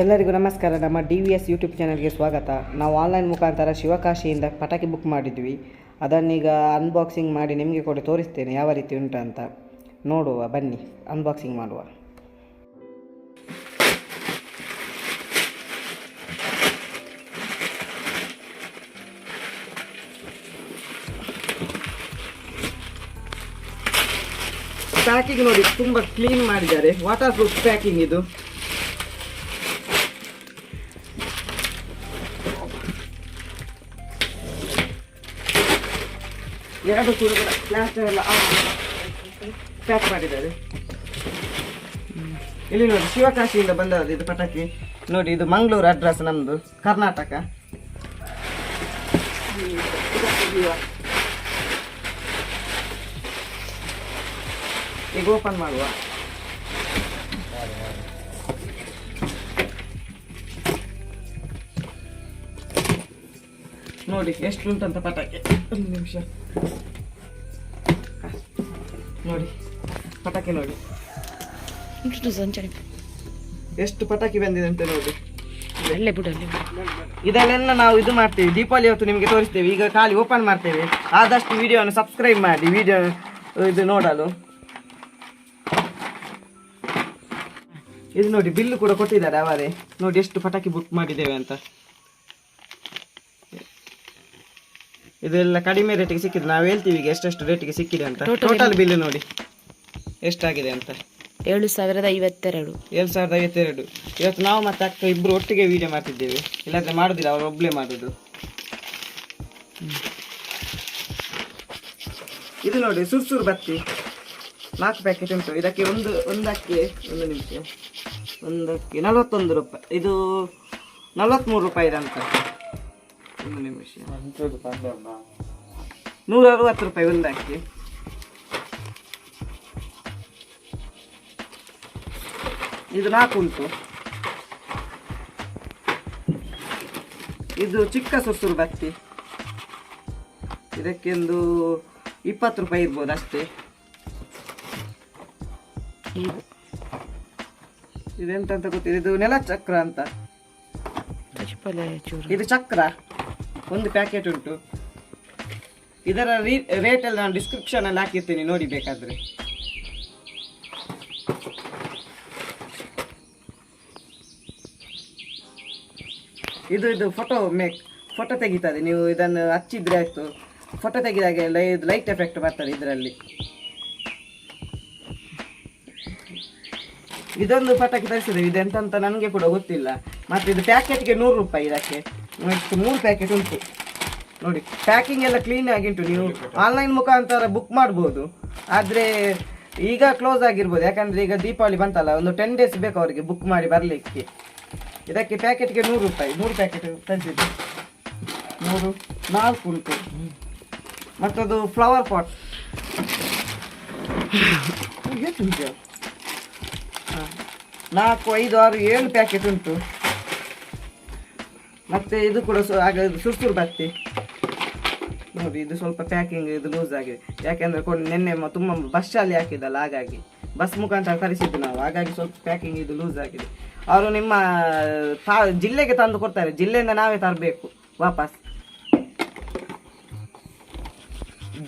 ಎಲ್ಲರಿಗೂ ನಮಸ್ಕಾರ. ನಮ್ಮ ಡಿ ವಿ ಎಸ್ ಯೂಟ್ಯೂಬ್ ಚಾನಲ್ಗೆ ಸ್ವಾಗತ. ನಾವು ಆನ್ಲೈನ್ ಮುಖಾಂತರ ಶಿವಕಾಶಿಯಿಂದ ಪಟಾಕಿ ಬುಕ್ ಮಾಡಿದ್ವಿ. ಅದನ್ನೀಗ ಅನ್ಬಾಕ್ಸಿಂಗ್ ಮಾಡಿ ನಿಮಗೆ ಕೂಡ ತೋರಿಸ್ತೇನೆ. ಯಾವ ರೀತಿ ಉಂಟು ಅಂತ. ನೋಡುವ, ಬನ್ನಿ. ಅನ್ಬಾಕ್ಸಿಂಗ್ ಮಾಡುವ. ಪ್ಯಾಕಿಂಗ್ ನೋಡಿ, ತುಂಬ ಕ್ಲೀನ್ ಮಾಡಿದ್ದಾರೆ. ವಾಟರ್ ಪ್ರೂಫ್ ಪ್ಯಾಕಿಂಗ್ ಇದು. ಎರಡು ಕೂಡ ಪ್ಲಾಸ್ಟರ್ ಎಲ್ಲ ಪ್ಯಾಕ್ ಮಾಡಿದ್ದಾರೆ. ಇಲ್ಲಿ ನೋಡಿ, ಶಿವಕಾಶಿಯಿಂದ ಬಂದದ್ದು ಇದು ಪಟಾಕಿ. ನೋಡಿ, ಇದು ಮಂಗಳೂರು ಅಡ್ರೆಸ್ ನಮ್ಮದು ಕರ್ನಾಟಕ. ಈಗ ಓಪನ್ ಮಾಡುವ. ನೋಡಿ ಎಷ್ಟು ಉಂಟಂತ ಪಟಾಕಿ. ಒಂದು ನಿಮಿಷ. ನೋಡಿ ಪಟಾಕಿ ನೋಡಿ. ಸಂಚರಿ. ಎಷ್ಟು ಪಟಾಕಿ ಬಂದಿದೆ ಅಂತ ನೋಡಿ. ಅಲ್ಲೇ ಬಿಡು ಅಲ್ಲೇ ಇದನ್ನೆಲ್ಲ ನಾವು ಇದು ಮಾಡ್ತೇವೆ. ದೀಪಾವಳಿ ಹೊತ್ತು ನಿಮಗೆ ತೋರಿಸ್ತೇವೆ. ಈಗ ಖಾಲಿ ಓಪನ್ ಮಾಡ್ತೇವೆ. ಆದಷ್ಟು ವಿಡಿಯೋನ ಸಬ್ಸ್ಕ್ರೈಬ್ ಮಾಡಿ ವಿಡಿಯೋ ಇದು ನೋಡಲು. ಇದು ನೋಡಿ ಬಿಲ್ಲು ಕೂಡ ಕೊಟ್ಟಿದ್ದಾರೆ ಅವರೇ. ನೋಡಿ ಎಷ್ಟು ಪಟಾಕಿ ಬುಕ್ ಮಾಡಿದ್ದೇವೆ ಅಂತ. ಇದೆಲ್ಲ ಕಡಿಮೆ ರೇಟಿಗೆ ಸಿಕ್ಕಿದೆ ನಾವು ಹೇಳ್ತೀವಿ ಈಗ ಎಷ್ಟೆಷ್ಟು ರೇಟಿಗೆ ಸಿಕ್ಕಿದೆ ಅಂತ. ಟೋಟಲ್ ಬಿಲ್ ನೋಡಿ. ಎಷ್ಟಾಗಿದೆ ಅಂತ. ಏಳು ಸಾವಿರದ ಐವತ್ತೆರಡು. ಏಳು ಸಾವಿರದ ಐವತ್ತೆರಡು. ಇವತ್ತು ನಾವು ಮತ್ತೆ ಅಕ್ಕ ಇಬ್ಬರು ಒಟ್ಟಿಗೆ ವೀಡಿಯೋ ಮಾಡ್ತಿದ್ದೇವೆ. ಇಲ್ಲಾಂದ್ರೆ ಮಾಡುದಿಲ್ಲ ಅವ್ರು ಒಬ್ಳೆ ಮಾಡುದು. ಇದು ನೋಡಿ ಸುರ್ಸುರು ಬತ್ತಿ. ನಾಲ್ಕು ಪ್ಯಾಕೆಟ್ ಉಂಟು. ಇದಕ್ಕೆ ಒಂದು ಒಂದಕ್ಕೆ ಒಂದು ನಿಮಿಷ. ಒಂದಕ್ಕೆ ನಲವತ್ತೊಂದು ರೂಪಾಯಿ. ಇದು ನಲವತ್ತ್ಮೂರು ರೂಪಾಯಿ ಅಂತ ನಿಮಿಷ. ನೂರ ಅರವತ್ತು ರೂಪಾಯಿ ಒಂದಕ್ಕೆ ಇದು ನಾಲ್ಕು ಉಂಟು. ಇದು ಚಿಕ್ಕ ಸುಸುರು ಬತ್ತಿ. ಇದಕ್ಕೆ ಒಂದು ಇಪ್ಪತ್ತು ರೂಪಾಯಿ ಇರ್ಬೋದು ಅಷ್ಟೇ. ಇದು. ಇದೆಂತ ಅಂತ ಗೊತ್ತಿದೆ ಇದು ನೆಲ ಚಕ್ರ ಅಂತ ಇದು ಚಕ್ರ. ಒಂದು ಪ್ಯಾಕೆಟ್ ಉಂಟು. ಇದರ ರೇಟ್ ರೇಟಲ್ಲಿ ನಾನು ಡಿಸ್ಕ್ರಿಪ್ಷನಲ್ಲಿ ಹಾಕಿರ್ತೀನಿ, ನೋಡಿ ಬೇಕಾದರೆ. ಇದು ಇದು ಫೋಟೋ ಮೇಕ್ ಫೋಟೋ ತೆಗಿತದೆ. ನೀವು ಇದನ್ನು ಹಚ್ಚಿದ್ರೆ ಆಯಿತು. ಫೋಟೋ ತೆಗೆದಾಗ ಲೈಟ್ ಎಫೆಕ್ಟ್ ಬರ್ತದೆ ಇದರಲ್ಲಿ. ಇದೊಂದು ಪಟಾಕಿ ತರಿಸಿದೆ ಇದೆಂತ ನನಗೆ ಕೂಡ ಗೊತ್ತಿಲ್ಲ. ಮತ್ತೆ ಇದು ಪ್ಯಾಕೆಟ್ಗೆ ನೂರು ರೂಪಾಯಿ ಇದಕ್ಕೆ. ಇಷ್ಟು ಮೂರು ಪ್ಯಾಕೆಟ್ ಉಂಟು. ನೋಡಿ ಪ್ಯಾಕಿಂಗ್ ಎಲ್ಲ ಕ್ಲೀನ್ ಆಗಿ ಉಂಟು ನೀವು ಆನ್ಲೈನ್ ಮುಖಾಂತರ ಬುಕ್ ಮಾಡ್ಬೋದು. ಆದರೆ ಈಗ ಕ್ಲೋಸ್ ಆಗಿರ್ಬೋದು. ಯಾಕಂದರೆ ಈಗ ದೀಪಾವಳಿ ಬಂತಲ್ಲ, ಒಂದು ಟೆನ್ ಡೇಸ್ ಬೇಕು ಅವರಿಗೆ ಬುಕ್ ಮಾಡಿ ಬರಲಿಕ್ಕೆ. ಇದಕ್ಕೆ ಪ್ಯಾಕೆಟ್ಗೆ ನೂರು ರೂಪಾಯಿ, ಮೂರು ಪ್ಯಾಕೆಟ್ ತಂದಿದ್ದೆ ಮೂರು, ನಾಲ್ಕು ಉಂಟು. ಮತ್ತದು ಫ್ಲವರ್ ಪಾಟ್ ನಾಲ್ಕು, ಐದು, ಆರು, ಏಳು ಪ್ಯಾಕೆಟ್ ಉಂಟು. ಮತ್ತೆ ಇದು ಕೂಡ ಸುರ್ಸುರು ಬತ್ತಿ. ನೋಡಿ, ಇದು ಸ್ವಲ್ಪ ಪ್ಯಾಕಿಂಗ್ ಇದು ಲೂಸ್ ಆಗಿದೆ. ಯಾಕೆಂದ್ರೆ ಕೊಡಿ ನಿನ್ನೆ ತುಂಬ ಬಸ್ಸಲ್ಲಿ ಹಾಕಿದ್ದಲ್ಲ, ಹಾಗಾಗಿ. ಬಸ್ ಮುಖಾಂತರ ತರಿಸಿದ್ದು ನಾವು. ಹಾಗಾಗಿ ಸ್ವಲ್ಪ ಪ್ಯಾಕಿಂಗ್ ಇದು ಲೂಸ್ ಆಗಿದೆ. ಅವರು ನಿಮ್ಮ ಜಿಲ್ಲೆಗೆ ತಂದು ಕೊಡ್ತಾರೆ. ಜಿಲ್ಲೆಯಿಂದ ನಾವೇ ತರಬೇಕು, ವಾಪಸ್.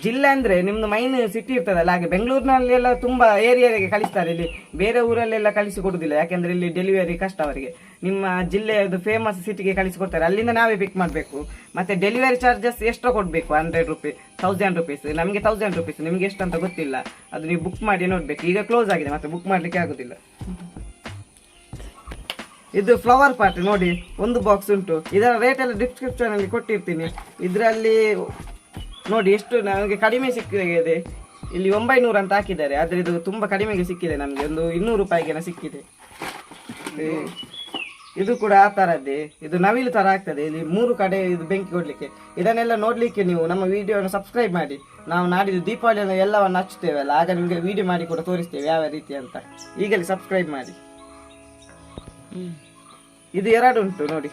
ಜಿಲ್ಲೆ ಅಂದರೆ ನಿಮ್ಮದು ಮೈನ್ ಸಿಟಿ ಇರ್ತದಲ್ಲ, ಹಾಗೆ ಬೆಂಗಳೂರಿನಲ್ಲಿ ಎಲ್ಲ ತುಂಬಾ ಏರಿಯಾಗೆ ಕಳಿಸ್ತಾರೆ. ಇಲ್ಲಿ ಬೇರೆ ಊರಲ್ಲೆಲ್ಲ ಕಳಿಸಿ ಕೊಡುವುದಿಲ್ಲ ಯಾಕೆಂದ್ರೆ ಇಲ್ಲಿ ಡೆಲಿವರಿ ಕಷ್ಟ ಅವರಿಗೆ. ನಿಮ್ಮ ಜಿಲ್ಲೆಯದು ಫೇಮಸ್ ಸಿಟಿಗೆ ಕಳಿಸಿ ಕೊಡ್ತಾರೆ ಅಲ್ಲಿಂದ ನಾವೇ ಪಿಕ್ ಮಾಡಬೇಕು. ಮತ್ತೆ ಡೆಲಿವರಿ ಚಾರ್ಜಸ್ ಎಷ್ಟು ಕೊಡಬೇಕು ಹಂಡ್ರೆಡ್ ರುಪೀಸ್ ತೌಸಂಡ್ ರುಪೀಸ್ ನಮಗೆ ತೌಸಂಡ್ ರುಪೀಸ್ ನಿಮಗೆ ಎಷ್ಟು ಅಂತ ಗೊತ್ತಿಲ್ಲ. ಅದು ನೀವು ಬುಕ್ ಮಾಡಿ ನೋಡಬೇಕು. ಈಗ ಕ್ಲೋಸ್ ಆಗಿದೆ, ಮತ್ತೆ ಬುಕ್ ಮಾಡಲಿಕ್ಕೆ ಆಗೋದಿಲ್ಲ. ಇದು ಫ್ಲವರ್ ಪಾಟ್ ನೋಡಿ, ಒಂದು ಬಾಕ್ಸ್ ಉಂಟು. ಇದರ ರೇಟ್ ಎಲ್ಲ ಡಿಸ್ಕ್ರಿಪ್ಷನ್ ಅಲ್ಲಿ ಕೊಟ್ಟಿರ್ತೀನಿ. ಇದರಲ್ಲಿ, ನೋಡಿ, ಎಷ್ಟು ನಮಗೆ ಕಡಿಮೆ ಸಿಕ್ಕಿದೆ. ಇಲ್ಲಿ ಒಂಬೈನೂರು ಅಂತ ಹಾಕಿದ್ದಾರೆ. ಆದರೆ ಇದು ತುಂಬಾ ಕಡಿಮೆಗೆ ಸಿಕ್ಕಿದೆ ನಮಗೆ. ಒಂದು ಇನ್ನೂರು ರೂಪಾಯಿಗೆನ ಸಿಕ್ಕಿದೆ. ಇದು ಕೂಡ ಆ ಥರದ್ದೇ ಇದು ನವಿಲು ಥರ ಆಗ್ತದೆ. ಇಲ್ಲಿ ಮೂರು ಕಡೆ ಇದು ಬೆಂಕಿ ಕೊಡ್ಲಿಕ್ಕೆ. ಇದನ್ನೆಲ್ಲ ನೋಡ್ಲಿಕ್ಕೆ ನೀವು ನಮ್ಮ ವಿಡಿಯೋನ ಸಬ್ಸ್ಕ್ರೈಬ್ ಮಾಡಿ. ನಾವು ನಾಡಿದ್ದು ದೀಪಾವಳಿಯನ್ನು ಎಲ್ಲವನ್ನು ಹಚ್ತೇವಲ್ಲ ಆಗ ನಿಮಗೆ ವಿಡಿಯೋ ಮಾಡಿ ಕೂಡ ತೋರಿಸ್ತೇವೆ ಯಾವ ರೀತಿ ಅಂತ. ಈಗಲೇ ಸಬ್ಸ್ಕ್ರೈಬ್ ಮಾಡಿ. ಇದು ಎರಡು ಉಂಟು ನೋಡಿ.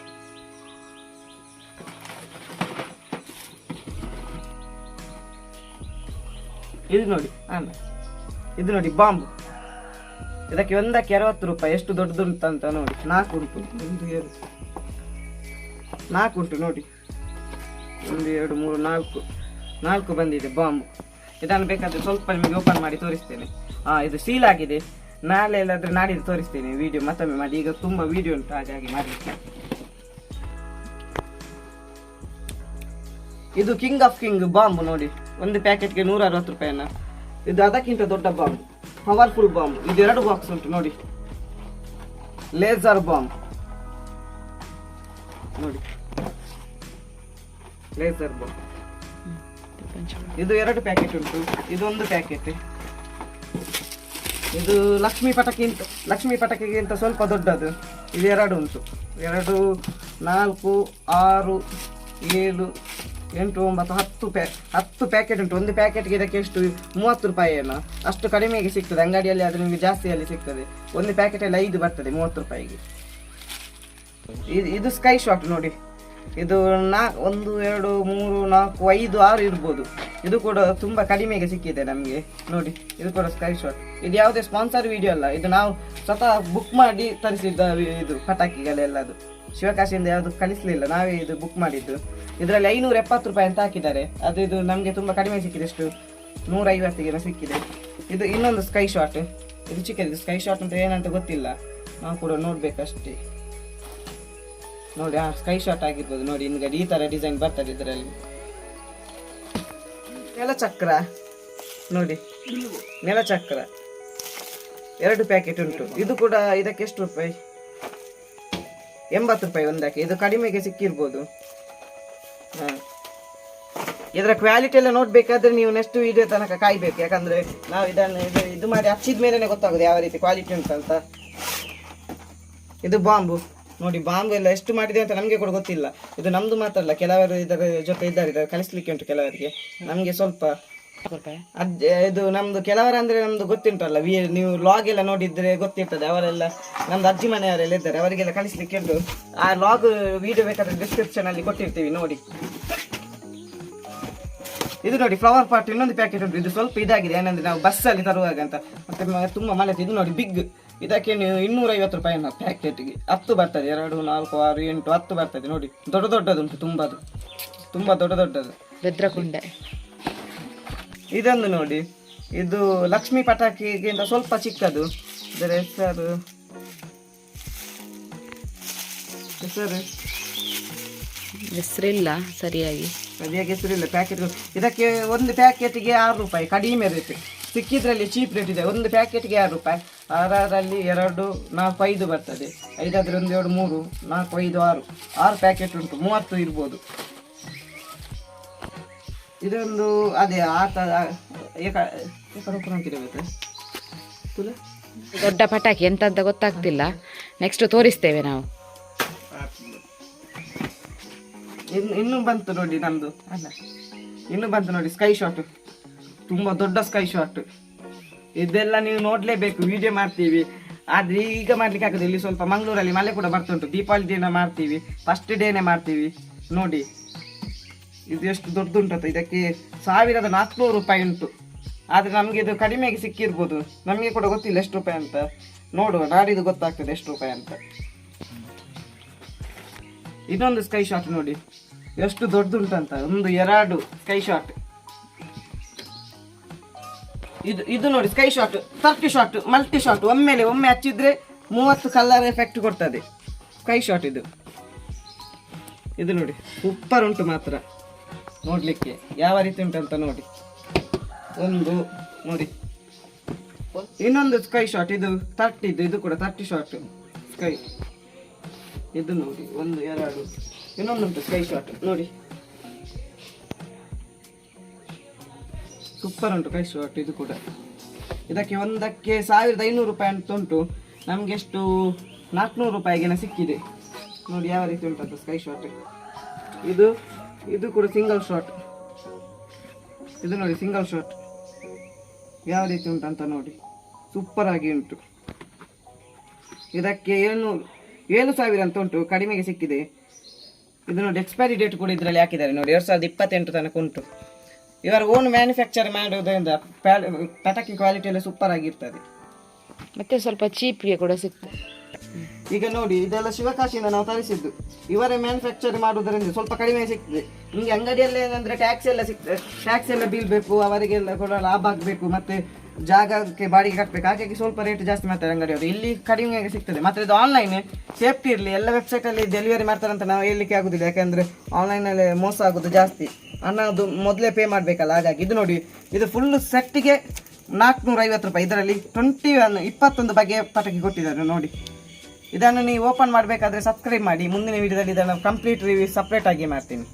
ಇದು ನೋಡಿ ಇದು ನೋಡಿ, ಬಾಂಬ್. ಇದಕ್ಕೆ ಒಂದಕ್ಕೆ ಅರವತ್ತು ರೂಪಾಯಿ, ಎಷ್ಟು ದೊಡ್ಡದುಂಟು ಅಂತ ನೋಡಿ. ನಾಲ್ಕು ಉಂಟು. ಒಂದು, ಎರಡು. ನಾಲ್ಕು ಉಂಟು ನೋಡಿ. ಒಂದು, ಎರಡು, ಮೂರು, ನಾಲ್ಕು. ನಾಲ್ಕು ಬಂದಿದೆ ಬಾಂಬ್ ಇದನ್ನು ಬೇಕಾದ್ರೆ ಸ್ವಲ್ಪ ನಿಮಗೆ ಓಪನ್ ಮಾಡಿ ತೋರಿಸ್ತೇನೆ. ಹಾಂ ಇದು ಸೀಲ್ ಆಗಿದೆ. ನಾಳೆ ಇಲ್ಲಾದ್ರೆ ನಾಡಿದ್ದು ತೋರಿಸ್ತೇನೆ ವಿಡಿಯೋ ಮತ್ತೊಮ್ಮೆ ಮಾಡಿ. ಈಗ ತುಂಬಾ ವಿಡಿಯೋ ಉಂಟು, ಹಾಗಾಗಿ ಮಾಡಲಿಕ್ಕೆ. ಇದು ಕಿಂಗ್ ಆಫ್ ಕಿಂಗ್ ಬಾಂಬ್ ನೋಡಿ. ಒಂದು ಪ್ಯಾಕೆಟ್ಗೆ ನೂರ ಅರವತ್ತು ರೂಪಾಯಿನ ಇದು ಅದಕ್ಕಿಂತ ದೊಡ್ಡ ಬಾಂಬ್ ಪವರ್ಫುಲ್ ಬಾಂಬ್. ಇದು ಎರಡು ಬಾಕ್ಸ್ ಉಂಟು, ನೋಡಿ. Laser bomb. ನೋಡಿ. Laser bomb. ಇದು ಎರಡು ಪ್ಯಾಕೆಟ್ ಉಂಟು. ಇದೊಂದು ಪ್ಯಾಕೆಟ್. ಇದು ಲಕ್ಷ್ಮಿ ಪಟಕಿಂತ ಲಕ್ಷ್ಮಿ ಪಟಕಿಗಿಂತ ಸ್ವಲ್ಪ ದೊಡ್ಡದು. ಇದು ಎರಡು ಉಂಟು. ಎರಡು, ನಾಲ್ಕು, ಆರು, ಏಳು ಎಂಟು, ಒಂಬತ್ತು, ಹತ್ತು ಪ್ಯಾ ಹತ್ತು ಪ್ಯಾಕೆಟ್ ಉಂಟು. ಒಂದು ಪ್ಯಾಕೆಟ್ಗೆ ಇದಕ್ಕೆ ಎಷ್ಟು? ಮೂವತ್ತು ರೂಪಾಯಿ ಏನೋ. ಅಷ್ಟು ಕಡಿಮೆಗೆ ಸಿಗ್ತದೆ. ಅಂಗಡಿಯಲ್ಲಿ ಆದರೆ ನಿಮಗೆ ಜಾಸ್ತಿಯಲ್ಲಿ ಸಿಗ್ತದೆ. ಒಂದು ಪ್ಯಾಕೆಟಲ್ಲಿ ಐದು ಬರ್ತದೆ ಮೂವತ್ತು ರೂಪಾಯಿಗೆ. ಇದು ಇದು ಸ್ಕೈ ಶಾಟ್ ನೋಡಿ. ಇದು ನಾ ಒಂದು, ಎರಡು, ಮೂರು, ನಾಲ್ಕು, ಐದು, ಆರು ಇರ್ಬೋದು. ಇದು ಕೂಡ ತುಂಬ ಕಡಿಮೆಗೆ ಸಿಕ್ಕಿದೆ ನಮಗೆ. ನೋಡಿ, ಇದು ಕೂಡ ಸ್ಕೈ ಶಾಟ್ ಇದು ಯಾವುದೇ ಸ್ಪಾನ್ಸರ್ ವಿಡಿಯೋ ಅಲ್ಲ. ಇದು ನಾವು ಸ್ವತಃ ಬುಕ್ ಮಾಡಿ ತರಿಸಿದ್ದ ಇದು ಪಟಾಕಿಗಳೆಲ್ಲದು ಶಿವಕಾಶಿಯಿಂದ ಯಾವುದು ಕಳಿಸಲಿಲ್ಲ. ನಾವೇ ಇದು ಬುಕ್ ಮಾಡಿದ್ದು. ಇದರಲ್ಲಿ ಐನೂರ ಎಪ್ಪತ್ತು ರೂಪಾಯಿ ಅಂತ ಹಾಕಿದ್ದಾರೆ. ಅದು ಇದು ನಮಗೆ ತುಂಬ ಕಡಿಮೆ ಸಿಕ್ಕಿದೆ ಎಷ್ಟು ನೂರ ಐವತ್ತಿಗೆ ಸಿಕ್ಕಿದೆ. ಇದು ಇನ್ನೊಂದು ಸ್ಕೈ ಶಾಟ್ ಇದು ಚಿಕ್ಕದು ಸ್ಕೈ ಶಾಟ್ ಅಂತ ಏನಂತ ಗೊತ್ತಿಲ್ಲ. ನಾವು ಕೂಡ ನೋಡ್ಬೇಕಷ್ಟೇ. ನೋಡಿ, ಆ ಸ್ಕೈ ಶಾಟ್ ಆಗಿರ್ಬೋದು. ನೋಡಿ, ನಿಮ್ಗೆ ಈ ತರ ಡಿಸೈನ್ ಬರ್ತದೆ ಇದರಲ್ಲಿ. ನೆಲಚಕ್ರ. ನೋಡಿ, ನೆಲಚಕ್ರ. ಎರಡು ಪ್ಯಾಕೆಟ್ ಉಂಟು. ಇದು ಕೂಡ ಇದಕ್ಕೆ ಎಷ್ಟು ರೂಪಾಯಿ? ಎಂಬತ್ತು ರೂಪಾಯಿ ಒಂದಕ್ಕೆ ಇದು ಕಡಿಮೆಗೆ ಸಿಕ್ಕಿರ್ಬೋದು. ಹಾಂ. ಇದರ ಕ್ವಾಲಿಟಿ ಎಲ್ಲ ನೋಡಬೇಕಾದ್ರೆ ನೀವು ನೆಕ್ಸ್ಟ್ ವಿಡಿಯೋ ತನಕ ಕಾಯ್ಬೇಕು. ಯಾಕಂದ್ರೆ ನಾವು ಇದನ್ನು ಇದು ಇದು ಮಾಡಿ ಹಚ್ಚಿದ ಮೇಲೇ ಗೊತ್ತಾಗೋದು ಯಾವ ರೀತಿ ಕ್ವಾಲಿಟಿ ಉಂಟಂತ ಇದು ಬಾಂಬು. ನೋಡಿ, ಬಾಂಬು ಎಲ್ಲ ಎಷ್ಟು ಮಾಡಿದೆ ಅಂತ ನಮಗೆ ಕೂಡ ಗೊತ್ತಿಲ್ಲ. ಇದು ನಮ್ದು ಮಾತ್ರ ಅಲ್ಲ, ಕೆಲವರು ಇದರ ಜೊತೆ ಇದ್ದಾರೆ ಇದರ ಕಲಿಸ್ಲಿಕ್ಕೆ ಉಂಟು ಕೆಲವರಿಗೆ. ನಮಗೆ ಸ್ವಲ್ಪ ಇದು ನಮ್ದು ಕೆಲವರಂದ್ರೆ ನಮ್ದು ಗೊತ್ತುಂಟಲ್ಲ ವಿ ನೀವು ಲಾಗ್ ಎಲ್ಲ ನೋಡಿದ್ರೆ ಗೊತ್ತಿರ್ತದೆ ಅವರೆಲ್ಲ ನಮ್ದು ಅಜ್ಜಿ ಮನೆಯವರೆಲ್ಲ ಇದ್ದಾರೆ ಅವರಿಗೆಲ್ಲ ಕಳಿಸ್ಲಿಕ್ಕೆ ಉಂಟು. ಆ ಲಾಗ್ ವಿಡಿಯೋ ಬೇಕಾದ್ರೆ ಡಿಸ್ಕ್ರಿಪ್ಷನ್ ಅಲ್ಲಿ ಕೊಟ್ಟಿರ್ತೀವಿ ನೋಡಿ. ಇದು ನೋಡಿ ಫ್ಲವರ್ ಪಾಟ್ ಇನ್ನೊಂದು ಪ್ಯಾಕೆಟ್ ಉಂಟು ಇದು ಸ್ವಲ್ಪ ಇದಾಗಿದೆ ಏನಂದ್ರೆ ನಾವು ಬಸ್ಸಲ್ಲಿ ತರುವಾಗ ಅಂತ. ಮತ್ತೆ ತುಂಬಾ ಮಳೆ ಇದು ನೋಡಿ ಬಿಗ್ ಇದಕ್ಕೆ ನೀವು ಇನ್ನೂರ ಐವತ್ತು ರೂಪಾಯಿ ಪ್ಯಾಕೆಟ್ಗೆ ಹತ್ತು ಬರ್ತದೆ ಎರಡು ನಾಲ್ಕು ಆರು ಎಂಟು ಹತ್ತು ಬರ್ತದೆ ನೋಡಿ. ದೊಡ್ಡ ದೊಡ್ಡದುಂಟು ತುಂಬದು. ತುಂಬಾ ದೊಡ್ಡ ದೊಡ್ಡದು. ಭದ್ರಕುಂಡೆ. ಇದೊಂದು ನೋಡಿ. ಇದು ಲಕ್ಷ್ಮಿ ಪಟಾಕಿಗಿಂತ ಸ್ವಲ್ಪ ಚಿಕ್ಕದು. ಇದರ ಹೆಸರು ಹೆಸರು? ಹೆಸರಿಲ್ಲ ಸರಿಯಾಗಿ. ಸರಿಯಾಗಿ ಹೆಸರಿಲ್ಲ ಪ್ಯಾಕೆಟ್ ಇದಕ್ಕೆ ಒಂದು ಪ್ಯಾಕೆಟ್ಗೆ ಆರು ರೂಪಾಯಿ ಕಡಿಮೆ ರೇಟ್ ಸಿಕ್ಕಿದ್ರಲ್ಲಿ ಚೀಪ್ ರೇಟ್ ಇದೆ. ಒಂದು ಪ್ಯಾಕೆಟ್ಗೆ ಆರು ರೂಪಾಯಿ. ಆರಾರಲ್ಲಿ ಎರಡು ನಾಲ್ಕು ಐದು ಬರ್ತದೆ. ಐದಾದ್ರೆ ಒಂದು ಎರಡು ಮೂರು ನಾಲ್ಕು ಐದು ಆರು. ಆರು ಪ್ಯಾಕೆಟ್ ಉಂಟು. ಮೂವತ್ತು ಇರ್ಬೋದು. ಇದೊಂದು ಅದೇ ಆತ ದೊಡ್ಡ ಪಟಾಕಿ ಎಂತ ಅಂತ ಗೊತ್ತಾಗ್ತಿಲ್ಲ. ನೆಕ್ಸ್ಟ್ ತೋರಿಸ್ತೇವೆ ನಾವು. ಇನ್ನು ಇನ್ನು ಬಂತು ನೋಡಿ ನಮ್ದು. ಅಲ್ಲ ಇನ್ನು ಬಂತು ನೋಡಿ ಸ್ಕೈ ಶಾಟ್ ತುಂಬಾ ದೊಡ್ಡ ಸ್ಕೈ ಶಾಟ್ ಇದೆಲ್ಲ ನೀವು ನೋಡ್ಲೇಬೇಕು ವಿಡಿಯೋ ಮಾಡ್ತೀವಿ. ಆದ್ರೆ ಈಗ ಮಾಡ್ಲಿಕ್ಕೆ ಆಗುದಿಲ್ಲ. ಇಲ್ಲಿ ಸ್ವಲ್ಪ ಮಂಗಳೂರಲ್ಲಿ ಮಳೆ ಕೂಡ ಬರ್ತುಂಟು ದೀಪಾವಳಿ ದಿನ ಮಾಡ್ತೀವಿ. ಫಸ್ಟ್ ಡೇನೆ ಮಾಡ್ತೀವಿ. ನೋಡಿ. ಇದು ಎಷ್ಟು ದೊಡ್ಡದುಂಟು ಅಂತ ಇದಕ್ಕೆ ಸಾವಿರದ ನಾಲ್ಕುನೂರು ರೂಪಾಯಿ ಉಂಟು. ಆದ್ರೆ ನಮಗೆ ಇದು ಕಡಿಮೆಗೆ ಸಿಕ್ಕಿರ್ಬೋದು. ನಮಗೆ ಕೂಡ ಗೊತ್ತಿಲ್ಲ ಎಷ್ಟು ರೂಪಾಯಿ ಅಂತ. ನೋಡುವ, ನಾಡಿದ್ದು ಗೊತ್ತಾಗ್ತದೆ ಎಷ್ಟು ರೂಪಾಯಿ ಅಂತ. ಇನ್ನೊಂದು ಸ್ಕೈ ಶಾಟ್ ನೋಡಿ. ಎಷ್ಟು ದೊಡ್ಡದುಂಟಂತ ಒಂದು ಎರಡು ಸ್ಕೈ ಶಾಟ್ ಇದು ಇದು ನೋಡಿ sky shot thirty shot multi shot ಒಮ್ಮೆಲೆ ಒಮ್ಮೆ ಹಚ್ಚಿದ್ರೆ ಮೂವತ್ತು ಕಲರ್ ಎಫೆಕ್ಟ್ ಕೊಡ್ತದೆ. ಸ್ಕೈ ಶಾಟ್ ಇದು. ಇದು ನೋಡಿ ಸೂಪರ್ ಉಂಟು ಮಾತ್ರ. ನೋಡ್ಲಿಕ್ಕೆ ಯಾವ ರೀತಿ ಉಂಟಂತ ನೋಡಿ. ಒಂದು, ನೋಡಿ. ಇನ್ನೊಂದು ಸ್ಕೈ ಶಾಟ್ ಇದು ತರ್ಟಿ ಇದು ಇದು ಕೂಡ ತರ್ಟಿ ಶಾಟ್ ಸ್ಕೈ ಇದು ನೋಡಿ, ಒಂದು, ಎರಡು ಇನ್ನೊಂದು ಉಂಟು ಸ್ಕೈ ಶಾಟ್ ನೋಡಿ. ಸೂಪರ್ ಉಂಟು ಕೈ ಶಾಟ್ ಇದು ಕೂಡ. ಇದಕ್ಕೆ ಒಂದಕ್ಕೆ ಸಾವಿರದ ಐನೂರು ರೂಪಾಯಿ ಅಂತ ಉಂಟು. ನಮ್ಗೆ ಎಷ್ಟು, ನಾಲ್ಕುನೂರು ರೂಪಾಯಿಗೆನ ಸಿಕ್ಕಿದೆ. ನೋಡಿ, ಯಾವ ರೀತಿ ಉಂಟಂತ ಸ್ಕೈ ಶಾಟ್ ಇದು ಇದು ಕೂಡ ಸಿಂಗಲ್ ಶಾಟ್ ಇದು ನೋಡಿ ಸಿಂಗಲ್ ಶಾಟ್ ಯಾವ ರೀತಿ ಅಂತ ನೋಡಿ. ಸೂಪರ್ ಆಗಿ ಉಂಟು. ಇದಕ್ಕೆ ಏನು ಏಳು ಸಾವಿರ ಅಂತ ಉಂಟು, ಕಡಿಮೆಗೆ ಸಿಕ್ಕಿದೆ. ಇದು ನೋಡಿ ಎಕ್ಸ್ಪೈರಿ ಡೇಟ್ ಕೂಡ ಇದರಲ್ಲಿ ಹಾಕಿದ್ದಾರೆ ನೋಡಿ, ಎರಡು ಸಾವಿರದ ಇಪ್ಪತ್ತೆಂಟು ತನಕ ಉಂಟು. ಇವರ ಓನ್ ಮ್ಯಾನುಫ್ಯಾಕ್ಚರ್ ಮಾಡೋದ್ರಿಂದ ಪ್ಯಾ- ಪಟಾಕಿ ಕ್ವಾಲಿಟಿ ಎಲ್ಲ ಸೂಪರ್ ಆಗಿರ್ತದೆ ಮತ್ತೆ ಸ್ವಲ್ಪ ಚೀಪ್ಗೆ ಕೂಡ ಸಿಗ್ತದೆ. ಈಗ ನೋಡಿ, ಇದೆಲ್ಲ ಶಿವಕಾಶಿಯಿಂದ ನಾವು ತರಿಸಿದ್ದು. ಇವರೇ ಮ್ಯಾನುಫ್ಯಾಕ್ಚರ್ ಮಾಡುವುದರಿಂದ ಸ್ವಲ್ಪ ಕಡಿಮೆ ಸಿಗ್ತದೆ. ನಿಮಗೆ ಅಂಗಡಿಯಲ್ಲಿ ಏನಂದ್ರೆ ಟ್ಯಾಕ್ಸ್ ಎಲ್ಲ ಸಿಗ್ತದೆ. ಟ್ಯಾಕ್ಸ್ ಎಲ್ಲ ಬೀಳ್ಬೇಕು ಅವರಿಗೆಲ್ಲ ಕೂಡ ಲಾಭ ಆಗಬೇಕು, ಮತ್ತೆ ಜಾಗಕ್ಕೆ ಬಾಡಿಗೆ ಕಟ್ಟಬೇಕು ಹಾಗಾಗಿ ಸ್ವಲ್ಪ ರೇಟ್ ಜಾಸ್ತಿ ಮಾಡ್ತಾರೆ ಅಂಗಡಿಯವರು. ಇಲ್ಲಿ ಕಡಿಮೆ ಸಿಗ್ತದೆ. ಮತ್ತೆ ಇದು ಆನ್ಲೈನ್ ಸೇಫ್ಟಿ ಇರಲಿ. ಎಲ್ಲ ವೆಬ್ಸೈಟ್ ಅಲ್ಲಿ ಡೆಲಿವರಿ ಮಾಡ್ತಾರೆ ಅಂತ ನಾವು ಹೇಳಲಿಕ್ಕೆ ಆಗುದಿಲ್ಲ. ಯಾಕಂದ್ರೆ ಆನ್ಲೈನ್ ಅಲ್ಲಿ ಮೋಸ ಆಗೋದು ಜಾಸ್ತಿ. ಅನ್ನೋದು ಮೊದಲೇ ಪೇ ಮಾಡಬೇಕಲ್ಲ. ಹಾಗಾಗಿ ಇದು ನೋಡಿ, ಇದು ಫುಲ್ ಸೆಟ್ಟಿಗೆ ನಾಲ್ಕುನೂರ ಐವತ್ತು ರೂಪಾಯಿ. ಇದರಲ್ಲಿ ಟ್ವೆಂಟಿ ಒನ್ ಇಪ್ಪತ್ತೊಂದು ಬಗೆಯ ಪಟಾಕಿ ಕೊಟ್ಟಿದ್ದಾರೆ. ನೋಡಿ. ಇದನ್ನು ನೀವು ಓಪನ್ ಮಾಡಬೇಕಾದ್ರೆ ಸಬ್ಸ್ಕ್ರೈಬ್ ಮಾಡಿ. ಮುಂದಿನ ವಿಡಿಯೋದಲ್ಲಿ ಇದನ್ನು ಕಂಪ್ಲೀಟ್ ರಿವ್ಯೂ ಸಪ್ರೇಟ್ ಆಗಿ ಮಾಡ್ತೀನಿ.